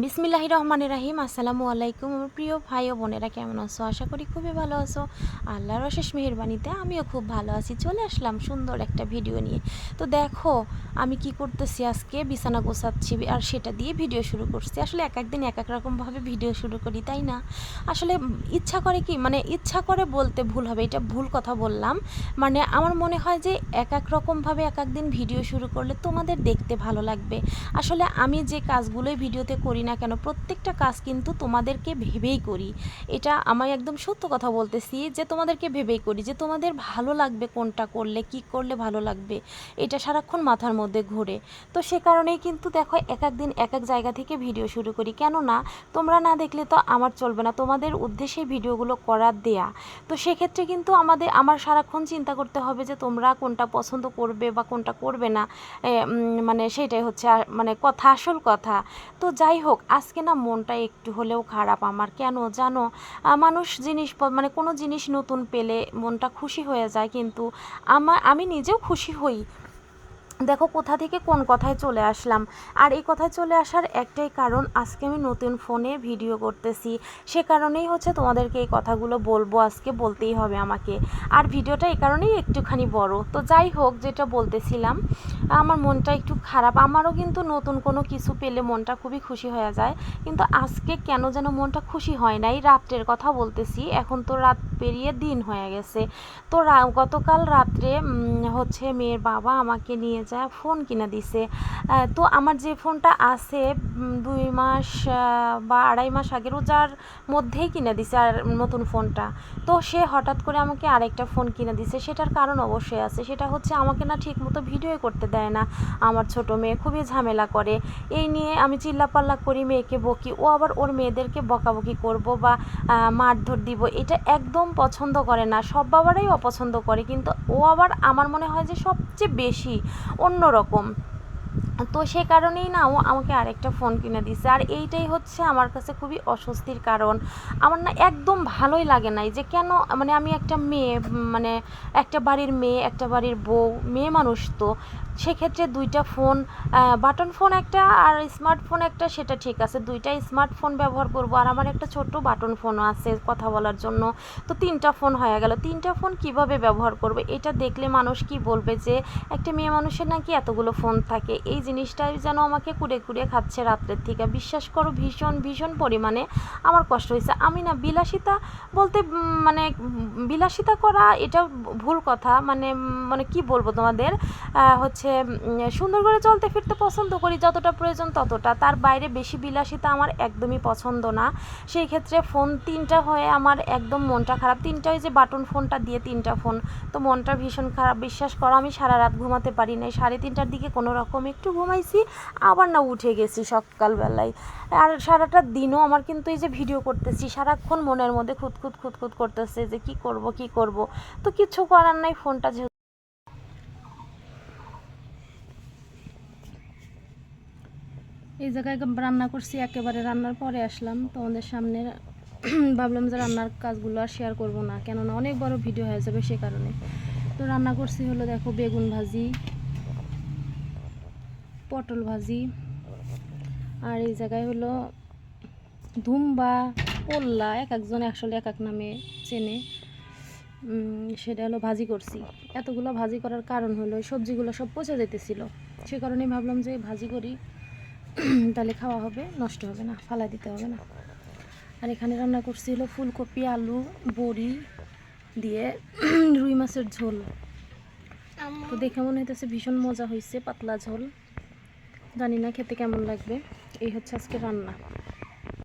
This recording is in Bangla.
বিসমিল্লাহি রহমানির রাহিম আসসালামু আলাইকুম আমার প্রিয় ভাই ও বোনেরা, কেমন আছো? আশা করি খুবই ভালো আছো। আল্লাহর অশেষ মেহেরবানিতে আমিও খুব ভালো আছি। চলে আসলাম সুন্দর একটা ভিডিও নিয়ে। তো দেখো, আমি কি করতেছি আজকে? বিছানা গোছাচ্ছি আর সেটা দিয়ে ভিডিও শুরু করছি। আসলে এক একদিন এক এক রকমভাবে ভিডিও শুরু করি, তাই না? আসলে ইচ্ছা করে কি? মানে ইচ্ছা করে বলতে ভুল হবে, এটা ভুল কথা বললাম। মানে আমার মনে হয় যে এক এক রকমভাবে এক এক দিন ভিডিও শুরু করলে তোমাদের দেখতে ভালো লাগবে। আসলে আমি যে কাজগুলোই ভিডিওতে করি না কেন, প্রত্যেকটা কাজ কিন্তু তোমাদেরকে ভেবেই করি। এটা আমি একদম সত্য কথা বলতেছি যে তোমাদেরকে ভেবেই করি যে তোমাদের ভালো লাগবে কোনটা করলে, কি করলে ভালো লাগবে, এটা সারাক্ষণ মাথার মধ্যে ঘোরে। তো সে কারণেই কিন্তু দেখো এক এক দিন এক এক জায়গা থেকে ভিডিও শুরু করি। কেন না তোমরা না দেখলে তো আমার চলবে না, তোমাদের উদ্দেশ্যে ভিডিওগুলো করার দেয়া। তো সেক্ষেত্রে কিন্তু আমাদের, আমার সারাক্ষণ চিন্তা করতে হবে যে তোমরা কোনটা পছন্দ করবে বা কোনটা করবে না। মানে সেটাই হচ্ছে মানে কথা, আসল কথা। তো যাই হোক আজকে না মনটা একটু হলেও খারাপ আমার। কেন জানো? মানুষ জিনিস মানে কোনো জিনিস নতুন পেলে মনটা খুশি হয়ে যায়, কিন্তু আমার আমি নিজেও খুশি হই। দেখো কোথা থেকে কোন কথায় চলে আসলাম। আর এই কথায় চলে আসার একটাই কারণ, আজকে আমি নতুন ফোনে ভিডিও করতেছি। সে কারণেই হচ্ছে তোমাদেরকে এই কথাগুলো বলব, আজকে বলতেই হবে আমাকে। আর ভিডিওটা এই কারণেই একটুখানি বড়। তো যাই হোক, যেটা বলতেছিলাম, আমার মনটা একটু খারাপ। আমারও কিন্তু নতুন কোনো কিছু পেলে মনটা খুবই খুশি হয়ে যায়। কিন্তু আজকে কেন যেন মনটা খুশি হয় নাই, রাত্রের কথা বলতেছি। এখন তো রাত পেরিয়ে দিন হয়ে গেছে। তো গতকাল রাত্রে হচ্ছে মেয়ের বাবা আমাকে নিয়ে যায় ফোন কিনে দিছে। তো আমার যে ফোনটা আছে দুই মাস বা আড়াই মাস আগে রোজার মধ্যেই কিনে দিছে আর নতুন ফোনটা। তো সে হঠাৎ করে আমাকে আরেকটা ফোন কিনে দিছে। সেটার কারণ অবশ্যই আছে। সেটা হচ্ছে আমাকে না ঠিক মতো ভিডিও করতে দেয় না। আমার ছোট মেয়ে খুবই ঝামেলা করে। এই নিয়ে আমি চিল্লাপাল্লা করি, মেয়েকে বকি। ও আবার ওর মেয়েদেরকে বকাবকি করব বা মারধর দিব। এটা একদম পছন্দ করে না। সব বাবারাই অপছন্দ করে। কিন্তু ও আবার আমার মনে হয় যে সবচেয়ে বেশি অন্যরকম। তো সে কারণেই না ও আমাকে আরেকটা ফোন কিনে দিছে। আর এইটাই হচ্ছে আমার কাছে খুবই অস্বস্তির কারণ। আমার না একদম ভালোই লাগে নাই যে কেন মানে আমি একটা মেয়ে মানে একটা বাড়ির মেয়ে, একটা বাড়ির বউ, মেয়ে মানুষ তো। সেক্ষেত্রে দুইটা ফোন বাটন ফোন একটা আর স্মার্টফোন একটা সেটা ঠিক আছে। দুইটা স্মার্টফোন ব্যবহার করব। আর আমার একটা ছোট্ট বাটন ফোনও আছে কথা বলার জন্য। তো তিনটা ফোন হয়ে গেল। তিনটা ফোন কীভাবে ব্যবহার করবে? এটা দেখলে মানুষ কি বলবে যে একটা মেয়ে মানুষের নাকি এতগুলো ফোন থাকে? এই জিনিসটাই যেন আমাকে কুড়ে কুড়ে খাচ্ছে রাত্রের থেকে। বিশ্বাস করো ভীষণ ভীষণ পরিমাণে আমার কষ্ট হয়েছে। আমি না বিলাসিতা বলতে মানে বিলাসিতা করা এটা ভুল কথা। মানে মানে কি বলব তোমাদের? আহ, হচ্ছে সুন্দর করে চলতে ফিরতে পছন্দ করি, যতটা প্রয়োজন ততটা। তার বাইরে বেশি বিলাসিতা আমার একদমই পছন্দ না। সেই ক্ষেত্রে ফোন তিনটা হয়ে আমার একদম মনটা খারাপ। তিনটা যে বাটন ফোনটা দিয়ে তিনটা ফোন। তো মনটা ভীষণ খারাপ। বিশ্বাস করো, আমি সারা রাত ঘুমাতে পারি নাই। সাড়ে তিনটার দিকে কোনো রকম একটু ঘুমাইছি, আবার না উঠে গেছি সকালবেলায়। আর সারাটা দিনও আমার কিন্তু এই যে ভিডিও করতেছি, সারাক্ষণ মনের মধ্যে খুঁতখুত খুঁতখুত করতেছে যে কি করব কি করব। তো কিছু করার নাই, ফোনটা এই জায়গায় রান্না করছি, একেবারে রান্নার পরে আসলাম। তোমাদের সামনে ভাবলাম যে রান্নার কাজগুলো আর শেয়ার করব না, কেননা অনেক বড় ভিডিও হয়ে যাবে সে কারণে। তো রান্না করছি হলো, দেখো, বেগুন ভাজি, পটল ভাজি, আর এই জায়গায় হলো ধুম বা পোল্লা, এক একজন আসলে এক এক নামে চেনে। সেটা হলো ভাজি করছি। এতগুলো ভাজি করার কারণ হলো, সবজিগুলো সব পচে যেতেছিল। সে কারণেই ভাবলাম যে ভাজি করি। তাহলে খাওয়া হবে, নষ্ট হবে না ফালা দিতে হবে না। আর এখানে রান্না করছি হলো ফুলকপি, আলু, বড়ি দিয়ে রুই মাছের ঝোল। তো দেখে মনে হইতেছে ভীষণ মজা হয়েছে পাতলা ঝোল। জানি না খেতে কেমন লাগবে, এই হচ্ছে আজকে রান্না।